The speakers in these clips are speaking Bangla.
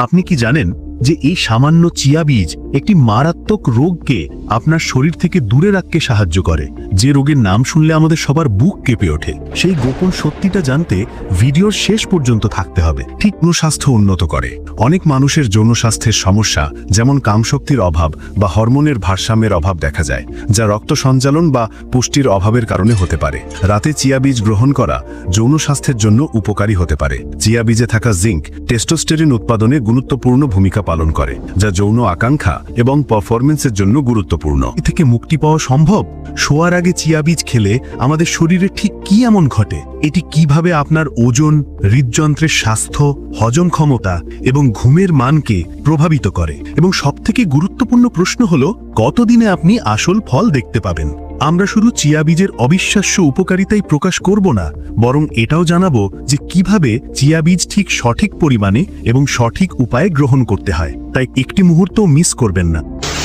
আপনি কি জানেন যে এই সামান্য চিয়া বীজ একটি মারাত্মক রোগকে আপনার শরীর থেকে দূরে রাখতে সাহায্য করে। যে রোগের নাম শুনলে আমাদের সবার বুক কেঁপে ওঠে। সেই গোপন সত্যিটা জানতে ভিডিওর শেষ পর্যন্ত থাকতে হবে। ঠিক স্বাস্থ্য উন্নত করে। অনেক মানুষের যৌন স্বাস্থ্যের সমস্যা, যেমন কামশক্তির অভাব বা হরমোনের ভারসাম্যের অভাব দেখা যায়, যা রক্ত সঞ্চালন বা পুষ্টির অভাবের কারণে হতে পারে। রাতে চিয়া বীজ গ্রহণ করা যৌন স্বাস্থ্যের জন্য উপকারী হতে পারে। চিয়া বীজে থাকা জিঙ্ক টেস্টোস্টেরিন উৎপাদনে গুরুত্বপূর্ণ ভূমিকা পালন করে, যা যৌন আকাঙ্ক্ষা এবং পারফরমেন্সের জন্য গুরুত্বপূর্ণ। এ থেকে মুক্তি পাওয়া সম্ভব? শোয়ার আগে চিয়া বীজ খেলে আমাদের শরীরে ঠিক কি এমন ঘটে? এটি কীভাবে আপনার ওজন, হৃদযন্ত্রের স্বাস্থ্য, হজম ক্ষমতা এবং ঘুমের মানকে প্রভাবিত করে? এবং সবথেকে গুরুত্বপূর্ণ প্রশ্ন হল, কতদিনে আপনি আসল ফল দেখতে পাবেন? আমরা শুধু চিয়া বীজের অবিশ্বাস্য উপকারিতাই প্রকাশ করব না, বরং এটাও জানাব যে কীভাবে চিয়া বীজ ঠিক সঠিক পরিমাণে এবং সঠিক উপায়ে গ্রহণ করতে হয়। তাই একটি মুহূর্ত মিস করবেন না।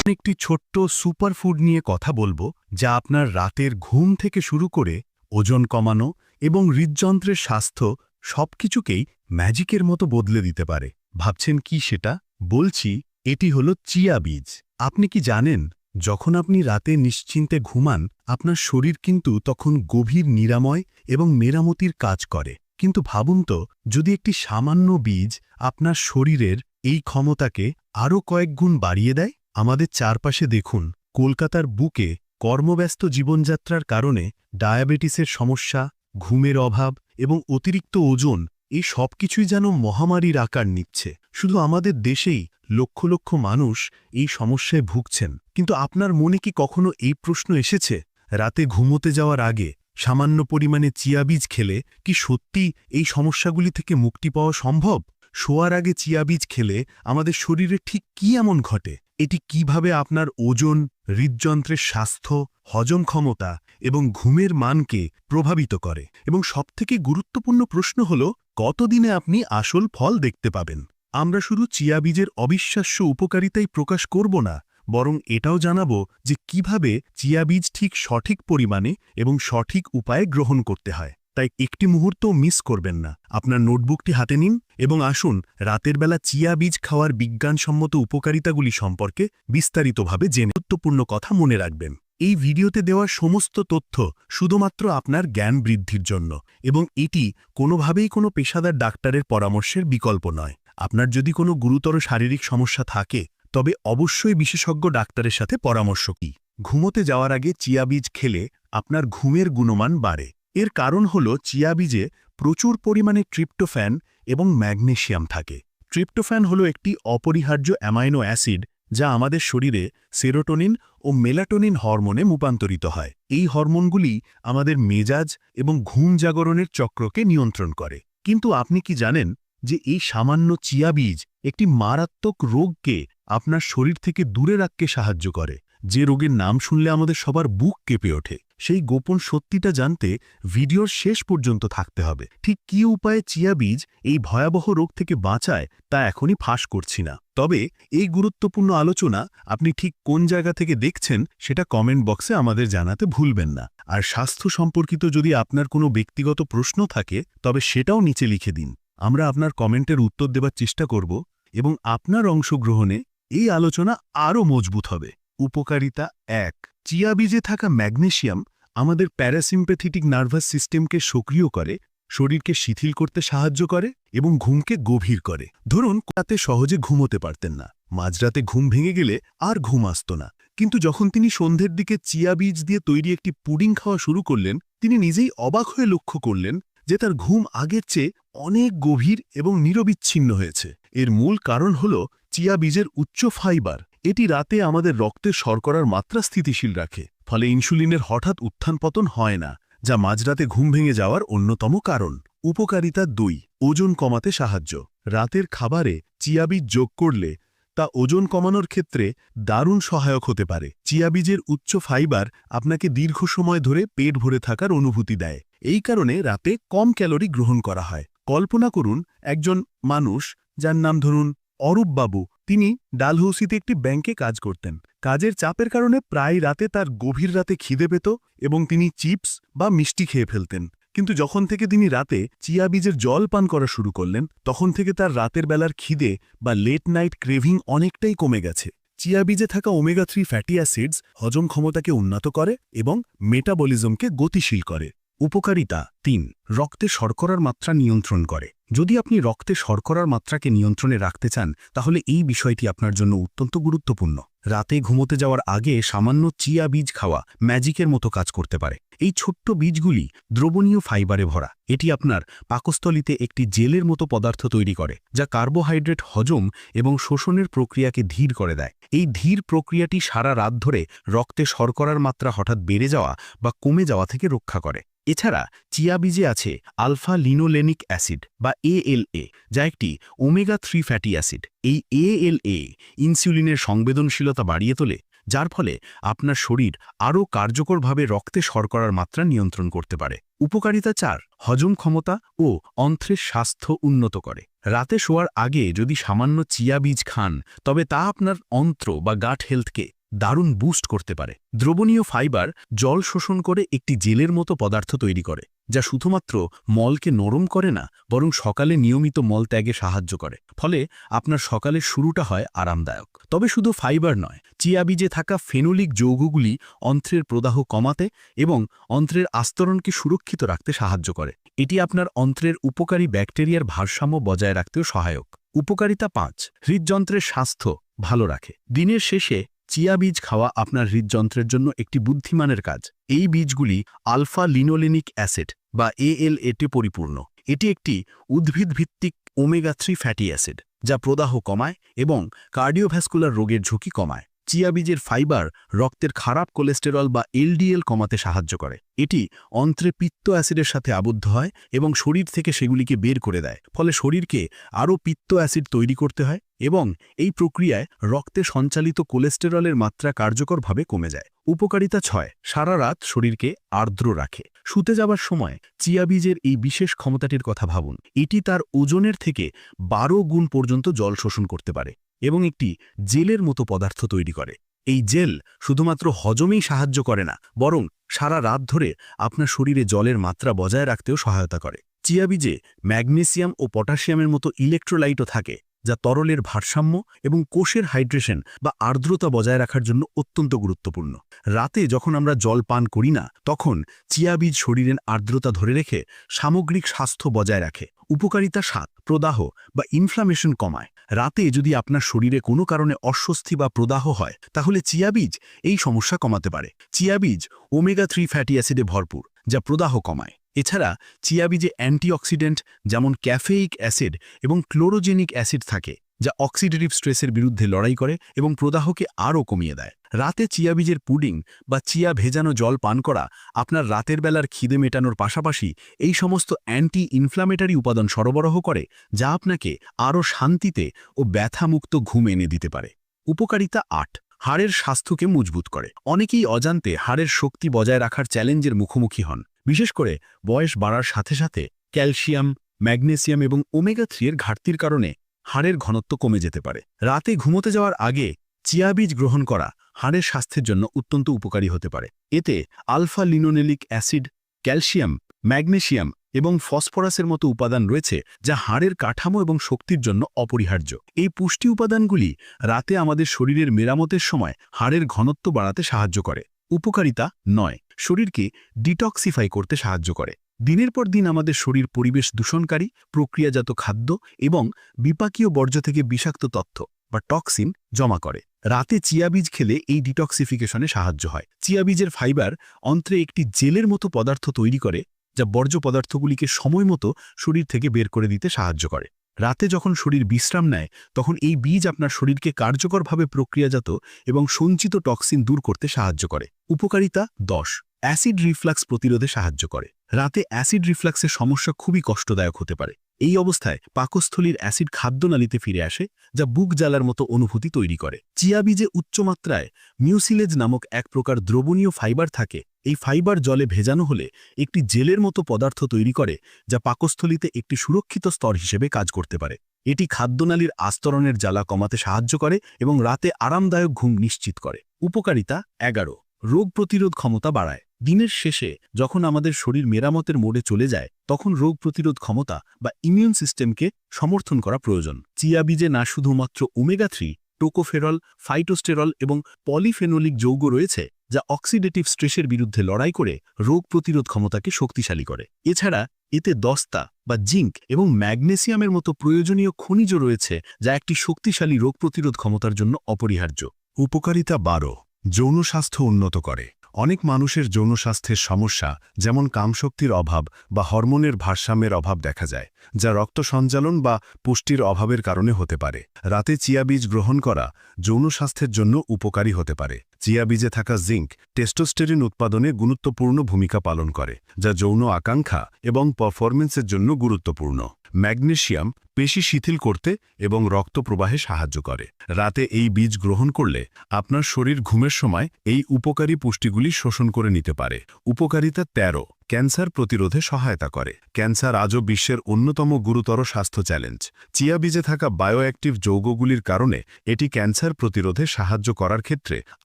একটি ছোট্ট সুপারফুড নিয়ে কথা বলব, যা আপনার রাতের ঘুম থেকে শুরু করে ওজন কমানো এবং হৃদযন্ত্রের স্বাস্থ্য সবকিছুকেই ম্যাজিকের মতো বদলে দিতে পারে। ভাবছেন কি সেটা? বলছি, এটি হলো চিয়া বীজ। আপনি কি জানেন যখন আপনি রাতে নিশ্চিন্তে ঘুমান, আপনার শরীর কিন্তু তখন গভীর নিরাময় এবং মেরামতির কাজ করে। কিন্তু ভাবুন তো, যদি একটি সামান্য বীজ আপনার শরীরের এই ক্ষমতাকে আরও কয়েক গুণ বাড়িয়ে দেয়? আমাদের চারপাশে দেখুন, কলকাতার বুকে কর্মব্যস্ত জীবনযাত্রার কারণে ডায়াবেটিসের সমস্যা, ঘুমের অভাব এবং অতিরিক্ত ওজন এই সবকিছুই যেন মহামারীর আকার নিচ্ছে। শুধু আমাদের দেশেই লক্ষ লক্ষ মানুষ এই সমস্যায় ভুগছেন। কিন্তু আপনার মনে কি কখনো এই প্রশ্ন এসেছে? রাতে ঘুমোতে যাওয়ার আগে সামান্য পরিমাণে চিয়া বীজ খেলে কি সত্যি এই সমস্যাগুলি থেকে মুক্তি পাওয়া সম্ভব? শোয়ার আগে চিয়া বীজ খেলে আমাদের শরীরে ঠিক কি এমন ঘটে? এটি কীভাবে আপনার ওজন, হৃদযন্ত্রের স্বাস্থ্য, হজম ক্ষমতা এবং ঘুমের মানকে প্রভাবিত করে? এবং সবথেকে গুরুত্বপূর্ণ প্রশ্ন হল কতদিনে আপনি আসল ফল দেখতে পাবেন? আমরা শুধু চিয়া বীজের অবিশ্বাস্য উপকারিতাই প্রকাশ করব না, বরং এটাও জানাব যে কীভাবে চিয়া বীজ ঠিক সঠিক পরিমাণে এবং সঠিক উপায়ে গ্রহণ করতে হয়। তাই একটি মুহূর্তও মিস করবেন না। আপনার নোটবুকটি হাতে নিন এবং আসুন রাতের বেলা চিয়া বীজ খাওয়ার বিজ্ঞানসম্মত উপকারিতাগুলি সম্পর্কে বিস্তারিতভাবে জেনে গুরুত্বপূর্ণ কথা মনে রাখবেন। এই ভিডিওতে দেওয়া সমস্ত তথ্য শুধুমাত্র আপনার জ্ঞান বৃদ্ধির জন্য এবং এটি কোনোভাবেই কোনো পেশাদার ডাক্তারের পরামর্শের বিকল্প নয়। আপনার যদি কোনো গুরুতর শারীরিক সমস্যা থাকে, তবে অবশ্যই বিশেষজ্ঞ ডাক্তারের সাথে পরামর্শ কি। ঘুমোতে যাওয়ার আগে চিয়া বীজ খেলে আপনার ঘুমের গুণমান বাড়ে। এর কারণ হল চিয়া বীজে প্রচুর পরিমাণে ট্রিপ্টোফ্যান এবং ম্যাগনেশিয়াম থাকে। ট্রিপ্টোফ্যান হল একটি অপরিহার্য অ্যামাইনো অ্যাসিড যা আমাদের শরীরে সেরোটোনিন ও মেলাটোনিন হরমোনে রূপান্তরিত হয়। এই হরমোনগুলি আমাদের মেজাজ এবং ঘুম জাগরণের চক্রকে নিয়ন্ত্রণ করে। কিন্তু আপনি কি জানেন যে এই সামান্য চিয়া বীজ একটি মারাত্মক রোগকে আপনার শরীর থেকে দূরে রাখতে সাহায্য করে? যে রোগের নাম শুনলে আমাদের সবার বুক কেঁপে ওঠে। সেই গোপন সত্যিটা জানতে ভিডিওর শেষ পর্যন্ত থাকতে হবে। ঠিক কী উপায়ে চিয়া বীজ এই ভয়াবহ রোগ থেকে বাঁচায় তা এখনই ফাঁস করছি না। তবে এই গুরুত্বপূর্ণ আলোচনা আপনি ঠিক কোন জায়গা থেকে দেখছেন সেটা কমেন্ট বক্সে আমাদের জানাতে ভুলবেন না। আর স্বাস্থ্য সম্পর্কিত যদি আপনার কোনো ব্যক্তিগত প্রশ্ন থাকে, তবে সেটাও নিচে লিখে দিন। আমরা আপনার কমেন্টের উত্তর দেবার চেষ্টা করব এবং আপনার অংশগ্রহণে এই আলোচনা আরও মজবুত হবে। উপকারিতা এক। চিয়া বীজে থাকা ম্যাগনেশিয়াম আমাদের প্যারাসিম্প্যাথেটিক নার্ভাস সিস্টেমকে সক্রিয় করে, শরীরকে শিথিল করতে সাহায্য করে এবং ঘুমকে গভীর করে। ধরুন, রাতে সহজে ঘুমোতে পারতেন না। মাঝরাতে ঘুম ভেঙে গেলে আর ঘুম আসত না। কিন্তু যখন তিনি সন্ধ্যের দিকে চিয়া বীজ দিয়ে তৈরি একটি পুডিং খাওয়া শুরু করলেন, তিনি নিজেই অবাক হয়ে লক্ষ্য করলেন যে তার ঘুম আগের চেয়ে অনেক গভীর এবং নিরবিচ্ছিন্ন হয়েছে। এর মূল কারণ হল চিয়া বীজের উচ্চ ফাইবার। এটি রাতে আমাদের রক্তের শর্করার মাত্রা স্থিতিশীল রাখে, ফলে ইনসুলিনের হঠাৎ উত্থান পতন হয় না, যা মাঝরাতে ঘুম ভেঙে যাওয়ার অন্যতম কারণ। উপকারিতা দুই, ওজন কমাতে সাহায্য। রাতের খাবারে চিয়াবীজ যোগ করলে তা ওজন কমানোর ক্ষেত্রে দারুণ সহায়ক হতে পারে। চিয়াবীজের উচ্চ ফাইবার আপনাকে দীর্ঘ সময় ধরে পেট ভরে থাকার অনুভূতি দেয়। এই কারণে রাতে কম ক্যালোরি গ্রহণ করা হয়। কল্পনা করুন, একজন মানুষ, যার নাম ধরুন অরূপবাবু তিনি ডালহৌসিতে একটি ব্যাংকে কাজ করতেন। কাজের চাপের কারণে প্রায় রাতে তার গভীর রাতে খিদে পেত এবং তিনি চিপস বা মিষ্টি খেয়ে ফেলতেন। কিন্তু যখন থেকে তিনি রাতে চিয়া বীজের জল পান করা শুরু করলেন, তখন থেকে তার রাতের বেলার খিদে বা লেট নাইট ক্রেভিং অনেকটাই কমে গেছে। চিয়া বীজে থাকা ওমেগা থ্রি ফ্যাটি অ্যাসিডস হজম ক্ষমতাকে উন্নত করে এবং মেটাবলিজমকে গতিশীল করে। উপকারিতা তিন, রক্তে শর্করার মাত্রা নিয়ন্ত্রণ করে। যদি আপনি রক্তে শর্করার মাত্রাকে নিয়ন্ত্রণে রাখতে চান, তাহলে এই বিষয়টি আপনার জন্য অত্যন্ত গুরুত্বপূর্ণ। রাতে ঘুমোতে যাওয়ার আগে সামান্য চিয়া বীজ খাওয়া ম্যাজিকের মতো কাজ করতে পারে। এই ছোট্ট বীজগুলি দ্রবণীয় ফাইবারে ভরা। এটি আপনার পাকস্থলিতে একটি জেলের মতো পদার্থ তৈরি করে, যা কার্বোহাইড্রেট হজম এবং শোষণের প্রক্রিয়াকে ধীর করে দেয়। এই ধীর প্রক্রিয়াটি সারা রাত ধরে রক্তে শর্করার মাত্রা হঠাৎ বেড়ে যাওয়া বা কমে যাওয়া থেকে রক্ষা করে। এছাড়া চিয়া বীজে আছে আলফা লিনোলেনিক অ্যাসিড বা এএলএ, যা একটি ওমেগা থ্রি ফ্যাটি অ্যাসিড। এই এএলএ ইনসুলিনের সংবেদনশীলতা বাড়িয়ে তোলে, যার ফলে আপনার শরীর আরও কার্যকরভাবে রক্তে শর্করার মাত্রা নিয়ন্ত্রণ করতে পারে। উপকারিতা চার, হজম ক্ষমতা ও অন্ত্রের স্বাস্থ্য উন্নত করে। রাতে শোয়ার আগে যদি সামান্য চিয়া বীজ খান, তবে তা আপনার অন্ত্র বা গাট হেলথকে দারুণ বুস্ট করতে পারে। দ্রবণীয় ফাইবার জল শোষণ করে একটি জেলের মতো পদার্থ তৈরি করে, যা শুধুমাত্র মলকে নরম করে না, বরং সকালে নিয়মিত মল ত্যাগে সাহায্য করে। ফলে আপনার সকালের শুরুটা হয় আরামদায়ক। তবে শুধু ফাইবার নয় চিয়া বীজে থাকা ফেনোলিক যৌগগুলি অন্ত্রের প্রদাহ কমাতে এবং অন্ত্রের আস্তরণকে সুরক্ষিত রাখতে সাহায্য করে। এটি আপনার অন্ত্রের উপকারী ব্যাকটেরিয়ার ভারসাম্য বজায় রাখতেও সহায়ক। উপকারিতা পাঁচ, হৃদযন্ত্রের স্বাস্থ্য ভালো রাখে। দিনের শেষে চিয়া বীজ খাওয়া আপনার হৃদযন্ত্রের জন্য একটি বুদ্ধিমানের কাজ। এই বীজগুলি আলফা লিনোলেনিক অ্যাসিড বা এএলএতে পরিপূর্ণ। এটি একটি উদ্ভিদভিত্তিক ওমেগা থ্রি ফ্যাটি অ্যাসিড, যা প্রদাহ কমায় এবং কার্ডিওভ্যাসকুলার রোগের ঝুঁকি কমায়। চিয়া বীজের ফাইবার রক্তের খারাপ কোলেস্টেরল বা এলডিএল কমাতে সাহায্য করে। এটি অন্ত্রে পিত্ত অ্যাসিডের সাথে আবদ্ধ হয় এবং শরীর থেকে সেগুলিকে বের করে দেয়। ফলে শরীরকে আরও পিত্ত অ্যাসিড তৈরি করতে হয় এবং এই প্রক্রিয়ায় রক্তে সঞ্চালিত কোলেস্টেরলের মাত্রা কার্যকরভাবে কমে যায়। উপকারিতা ছয়, সারা রাত শরীরকে আর্দ্র রাখে। শুতে যাবার সময় চিয়া বীজের এই বিশেষ ক্ষমতাটির কথা ভাবুন। এটি তার ওজনের থেকে বারো গুণ পর্যন্ত জল শোষণ করতে পারে এবং একটি জেলের মতো পদার্থ তৈরি করে। এই জেল শুধুমাত্র হজমেই সাহায্য করে না, বরং সারা রাত ধরে আপনার শরীরে জলের মাত্রা বজায় রাখতেও সহায়তা করে। চিয়া বীজে ম্যাগনেসিয়াম ও পটাশিয়ামের মতো ইলেকট্রোলাইটও থাকে। যা তরলের ভারসাম্য এবং কোষের হাইড্রেশন বা আর্দ্রতা বজায় রাখার জন্য অত্যন্ত গুরুত্বপূর্ণ। রাতে যখন আমরা জল পান করি না, তখন চিয়া বীজ শরীরের আর্দ্রতা ধরে রেখে সামগ্রিক স্বাস্থ্য বজায় রাখে। উপকারিতা সাত, প্রদাহ বা ইনফ্লামেশন কমায়। রাতে যদি আপনার শরীরে কোনো কারণে অস্বস্তি বা প্রদাহ হয়, তাহলে চিয়া বীজ এই সমস্যা কমাতে পারে। চিয়া বীজ ওমেগা থ্রি ফ্যাটি অ্যাসিডে ভরপুর, যা প্রদাহ কমায়। এছাড়া চিয়া বীজে অ্যান্টিঅক্সিডেন্ট, যেমন ক্যাফেইক অ্যাসিড এবং ক্লোরোজেনিক অ্যাসিড থাকে, যা অক্সিডেটিভ স্ট্রেসের বিরুদ্ধে লড়াই করে এবং প্রদাহকে আরও কমিয়ে দেয়। রাতে চিয়া বীজের পুডিং বা চিয়া ভেজানো জল পান করা আপনার রাতের বেলার খিদে মেটানোর পাশাপাশি এই সমস্ত অ্যান্টি ইনফ্লামেটারি উপাদান সরবরাহ করে, যা আপনাকে আরও শান্তিতে ও ব্যথামুক্ত ঘুম এনে দিতে পারে। উপকারিতা আট, হাড়ের স্বাস্থ্যকে মজবুত করে। অনেকেই অজান্তে হাড়ের শক্তি বজায় রাখার চ্যালেঞ্জের মুখোমুখি হন। বিশেষ করে বয়স বাড়ার সাথে সাথে ক্যালসিয়াম, ম্যাগনেসিয়াম এবং ওমেগা থ্রি এর ঘাটতির কারণে হাড়ের ঘনত্ব কমে যেতে পারে। রাতে ঘুমোতে যাওয়ার আগে চিয়া বীজ গ্রহণ করা হাড়ের স্বাস্থ্যের জন্য অত্যন্ত উপকারী হতে পারে। এতে alpha linolenic acid, calcium, magnesium এবং ফসফরাসের মতো উপাদান রয়েছে যা হাড়ের কাঠামো এবং শক্তির জন্য অপরিহার্য। এই পুষ্টি উপাদানগুলি রাতে আমাদের শরীরের মেরামতের সময় হাড়ের ঘনত্ব বাড়াতে সাহায্য করে। উপকারিতা নয়। শরীরকে ডিটক্সিফাই করতে সাহায্য করে। দিনের পর দিন আমাদের শরীর পরিবেশ দূষণকারী, প্রক্রিয়াজাত খাদ্য এবং বিপাকীয় বর্জ্য থেকে বিষাক্ত তথ্য বা টক্সিন জমা করে। রাতে চিয়া বীজ খেলে এই ডিটক্সিফিকেশনে সাহায্য হয়। চিয়া বীজের ফাইবার অন্ত্রে একটি জেলের মতো পদার্থ তৈরি করে, যা বর্জ্য পদার্থগুলিকে সময় মতো শরীর থেকে বের করে দিতে সাহায্য করে। রাতে যখন শরীর বিশ্রাম নেয়, তখন এই বীজ আপনার শরীরকে কার্যকরভাবে প্রক্রিয়াজাত এবং সঞ্চিত টক্সিন দূর করতে সাহায্য করে। উপকারিতা দশ, অ্যাসিড রিফ্লাক্স প্রতিরোধে সাহায্য করে। রাতে অ্যাসিড রিফ্লাক্সের সমস্যা খুবই কষ্টদায়ক হতে পারে। এই অবস্থায় পাকস্থলীর অ্যাসিড খাদ্যনালীতে ফিরে আসে, যা বুক জ্বালার মতো অনুভূতি তৈরি করে। চিয়া বীজে উচ্চমাত্রায় মিউসিলেজ নামক এক প্রকার দ্রবণীয় ফাইবার থাকে, এই ফাইবার জলে ভেজানো হলে একটি জেলের মতো পদার্থ তৈরি করে, যা পাকস্থলীতে একটি সুরক্ষিত স্তর হিসেবে কাজ করতে পারে। এটি খাদ্যনালীর আস্তরণের জ্বালা কমাতে সাহায্য করে এবং রাতে আরামদায়ক ঘুম নিশ্চিত করে। উপকারিতা এগারো। রোগ প্রতিরোধ ক্ষমতা বাড়ায়। দিনের শেষে যখন আমাদের শরীর মেরামতের মোড়ে চলে যায়, তখন রোগ প্রতিরোধ ক্ষমতা বা ইমিউন সিস্টেমকে সমর্থন করা প্রয়োজন। চিয়া বীজে না শুধুমাত্র ওমেগা থ্রি টোকোফেরল ফাইটোস্টেরল এবং পলিফেনোলিক যৌগ রয়েছে, যা অক্সিডেটিভ স্ট্রেসের বিরুদ্ধে লড়াই করে রোগ প্রতিরোধ ক্ষমতাকে শক্তিশালী করে। এছাড়া এতে দস্তা বা জিঙ্ক এবং ম্যাগনেসিয়ামের মতো প্রয়োজনীয় খনিজ রয়েছে, যা একটি শক্তিশালী রোগ প্রতিরোধ ক্ষমতার জন্য অপরিহার্য। উপকারিতা বারো। যৌন স্বাস্থ্য উন্নত করে। অনেক মানুষের যৌন স্বাস্থ্যের সমস্যা, যেমন কামশক্তির অভাব বা হরমোনের ভারসাম্যের অভাব দেখা যায়, যা রক্ত সঞ্চালন বা পুষ্টির অভাবের কারণে হতে পারে। রাতে চিয়া বীজ গ্রহণ করা যৌন স্বাস্থ্যের জন্য উপকারী হতে পারে। চিয়া বীজে থাকা জিঙ্ক টেস্টোস্টেরিন উৎপাদনে গুরুত্বপূর্ণ ভূমিকা পালন করে, যা যৌন আকাঙ্ক্ষা এবং পারফরমেন্সের জন্য গুরুত্বপূর্ণ। ম্যাগনেশিয়াম পেশি শিথিল করতে এবং রক্ত প্রবাহে সাহায্য করে। রাতে এই বীজ গ্রহণ করলে আপনার শরীর ঘুমের সময় এই উপকারী পুষ্টিগুলি শোষণ করে নিতে পারে। উপকারিতা ১৩ ক্যান্সার প্রতিরোধে সহায়তা করে। ক্যান্সার আজও বিশ্বের অন্যতম গুরুতর স্বাস্থ্য চ্যালেঞ্জ। চিয়া বীজে থাকা বায়োঅ্যাক্টিভ যৌগগুলির কারণে এটি ক্যান্সার প্রতিরোধে সাহায্য করার ক্ষেত্রে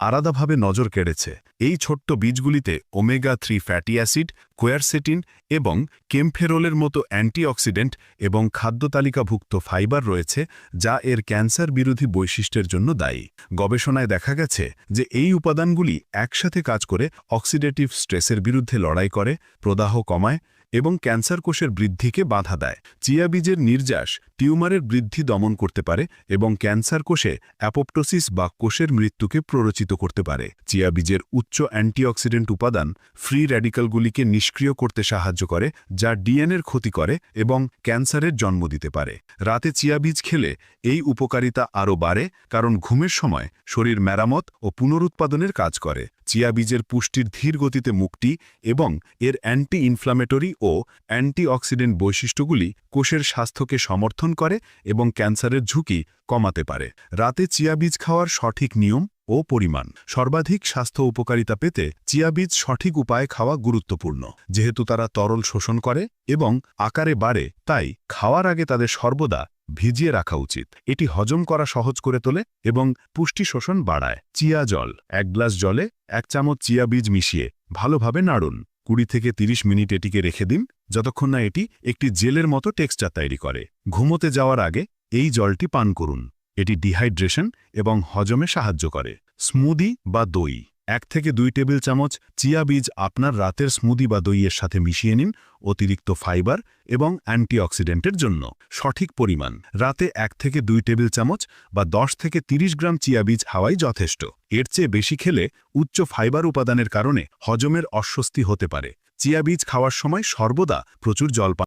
আলাদাভাবে নজর কেড়েছে। এই ছোট্ট বীজগুলিতে omega three fatty acid quercetin এবং কেমফেরোলের মতো অ্যান্টিঅক্সিডেন্ট এবং খাদ্য তালিকাভুক্ত ফাইবার রয়েছে যা এর ক্যান্সার বিরোধী বৈশিষ্ট্যের জন্য দায়ী। গবেষণায় দেখা গেছে যে এই উপাদানগুলি একসাথে কাজ করে অক্সিডেটিভ স্ট্রেসের বিরুদ্ধে লড়াই করে, প্রদাহ কমায় এবং ক্যান্সার কোষের বৃদ্ধিকে বাধা দেয়। চিয়া বীজের নির্যাস টিউমারের বৃদ্ধি দমন করতে পারে এবং ক্যান্সার কোষে অ্যাপোপ্টোসিস বা কোষের মৃত্যুকে প্ররোচিত করতে পারে। চিয়া বীজের উচ্চ অ্যান্টিঅক্সিডেন্ট উপাদান ফ্রি র্যাডিক্যালগুলিকে নিষ্ক্রিয় করতে সাহায্য করে, যা ডিএনএর ক্ষতি করে এবং ক্যান্সারের জন্ম দিতে পারে। রাতে চিয়া বীজ খেলে এই উপকারিতা আরও বাড়ে, কারণ ঘুমের সময় শরীর মেরামত ও পুনরুৎপাদনের কাজ করে। চিয়া বীজের পুষ্টির ধীর গতিতে মুক্তি এবং এর অ্যান্টি ইনফ্লামেটরি ও অ্যান্টিঅক্সিডেন্ট বৈশিষ্ট্যগুলি কোষের স্বাস্থ্যকে সমর্থন করে এবং ক্যান্সারের ঝুঁকি কমাতে পারে। রাতে চিয়া বীজ খাওয়ার সঠিক নিয়ম ও পরিমাণ। সর্বাধিক স্বাস্থ্য উপকারিতা পেতে চিয়া বীজ সঠিক উপায়ে খাওয়া গুরুত্বপূর্ণ। যেহেতু তারা তরল শোষণ করে এবং আকারে বাড়ে, তাই খাওয়ার আগে তাদের সর্বদা ভিজিয়ে রাখা উচিত। এটি হজম করা সহজ করে তোলে এবং পুষ্টি শোষণ বাড়ায়। চিয়া জল, এক গ্লাস জলে এক চামচ চিয়া বীজ মিশিয়ে ভালোভাবে নাড়ুন। কুড়ি থেকে ৩০ মিনিট এটিকে রেখে দিন, যতক্ষণ না এটি একটি জেলের মতো টেক্সচার তৈরি করে। ঘুমোতে যাওয়ার আগে এই জলটি পান করুন। এটি ডিহাইড্রেশন এবং হজমে সাহায্য করে। স্মুদি বা দই। এক থেকে দুই টেবিল চামচ চিয়া বীজ আপনার রাতের স্মুদি বা দইয়ের সাথে মিশিয়ে নিন অতিরিক্ত ফাইবার এবং অ্যান্টিঅক্সিডেন্টের জন্য। সঠিক পরিমাণ। রাতে এক থেকে দুই টেবিল চামচ বা দশ থেকে ৩০ গ্রাম চিয়া বীজ হাওয়াই যথেষ্ট। এর চেয়ে বেশি খেলে উচ্চ ফাইবার উপাদানের কারণে হজমের অস্বস্তি হতে পারে। চিয়া বীজ খাওয়ার সময় সর্বদা প্রচুর জল